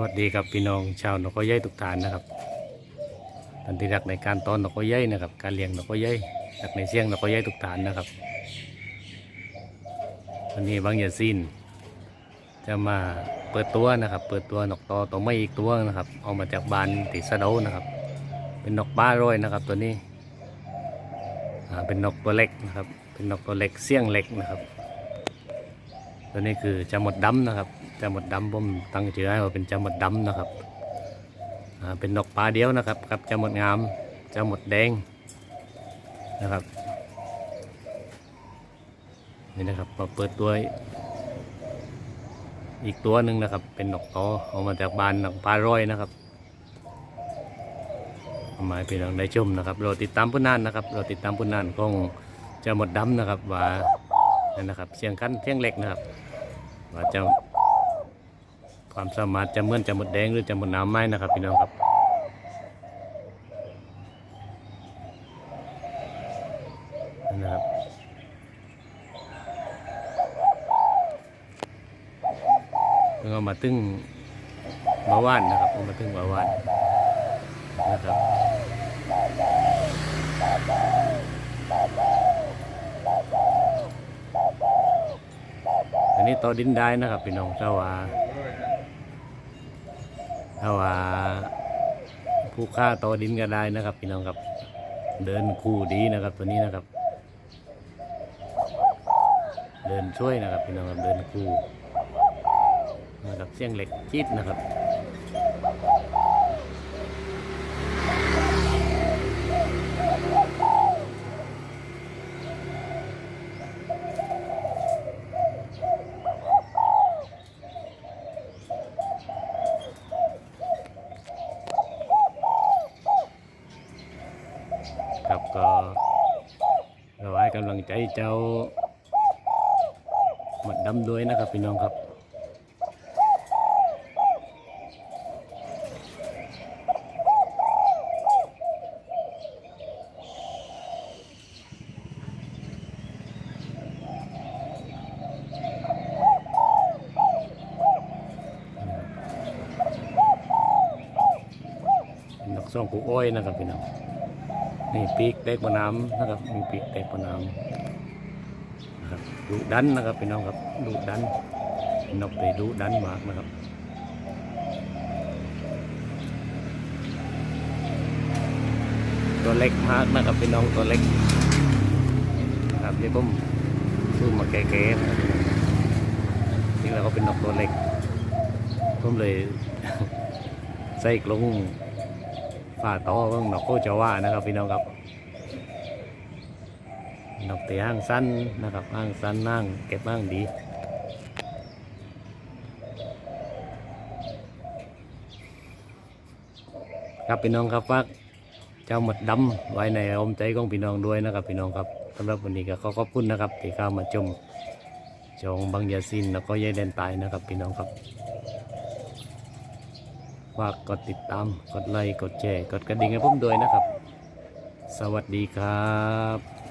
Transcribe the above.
วัสดีครับพี่น้องชาวนกกระย่ายทุกท่านนะครับท่านที่รักในการตอนนกกระย่ายนะครับ การเลี้ยงนกกระย่ายรักในเสียงนกกระย่ายทุกท่านนะครับวันนี้บางอย่าซินจะมาเปิดตัวนะครับ เปิดตัวนกตอตัวไม่อีกตัวนะครับ เอามาจากบานติสะดานะครับ เป็นนกบ้าร้อยนะครับ ตัวนี้เป็นนกตัวเล็กนะครับ เป็นนกตัวเล็กเสี้ยงเล็กนะครับ ตัวนี้คือจะหมดดำนะครับ จะหมดดำผมตั้งชื่อให้ว่าเป็นจะหมดดำนะครับเป็นนกปลาเดียวนะครับกับจะหมดงามจะหมดแดงนะครับนี่นะครับมาเปิดตัวอีกตัวหนึ่งนะครับ เป็นนกตอเอามาจากบานนกปลาร้อยนะครับเอามาให้พี่น้องได้ชมนะครับเราติดตามผู้นานนะครับเราติดตามผู้นานของจะหมดดำนะครับว่านั่นนะครับเสียงคันเสียงเล็กนะครับว่าจะ ความสามารถจะเหมือนจะหมดแดงหรือจะหมดน้ำไหมนะครับพี่น้องครับนะครับเพิ่งเอามาตึ้งบาว่านนะครับเอามาตึ้งบาว่านนะครับอันนี้ต่อดินได้นะครับพี่น้องถ้าว่า ถ้าว่าผู้ฆ่าต่อดินก็ได้นะครับพี่น้องครับเดินคู่ดีนะครับตัวนี้นะครับ เดินช่วยนะครับพี่น้องครับเดินคู่นะครับเสียงเหล็กจีดนะครับ ครับก็เราให้กำลังใจเจ้าหมัดดำด้วยนะครับพี่น้องครับนกซ่องผูอ้อยนะครับพี่น้อง นี่ปีกเด็กบนน้ำนะครับมีปีกเด็กบนน้ำนะครับดุดันนะครับพี่น้องครับดุดันนกตีดุดันมากนะครับตัวเล็กมากนะครับพี่น้องตัวเล็กนะครับเดี๋ยวผมซื้อมาแก่ๆนะนี่เราก็เป็นนกตัวเล็กผมเลย ใส่กลง ฝ่าโตอของนกโคจาว่านะครับพี่น้องครับนกเตีห้างสั้นนะครับห้างสั้นนั่งเก็บห้างดีครับพี่น้องครับฝากเจ้าหมดดำไว้ในอมใจของพี่น้องด้วยนะครับพี่น้องครับสำหรับวันนี้ก็ขอขอบคุณนะครับที่เข้ามาชมจองบางยาซินแล้วก็ยายแดนตายนะครับพี่น้องครับ ฝากกดติดตาม กดไลค์ กดแชร์ กดกระดิ่งให้ผมด้วยนะครับ สวัสดีครับ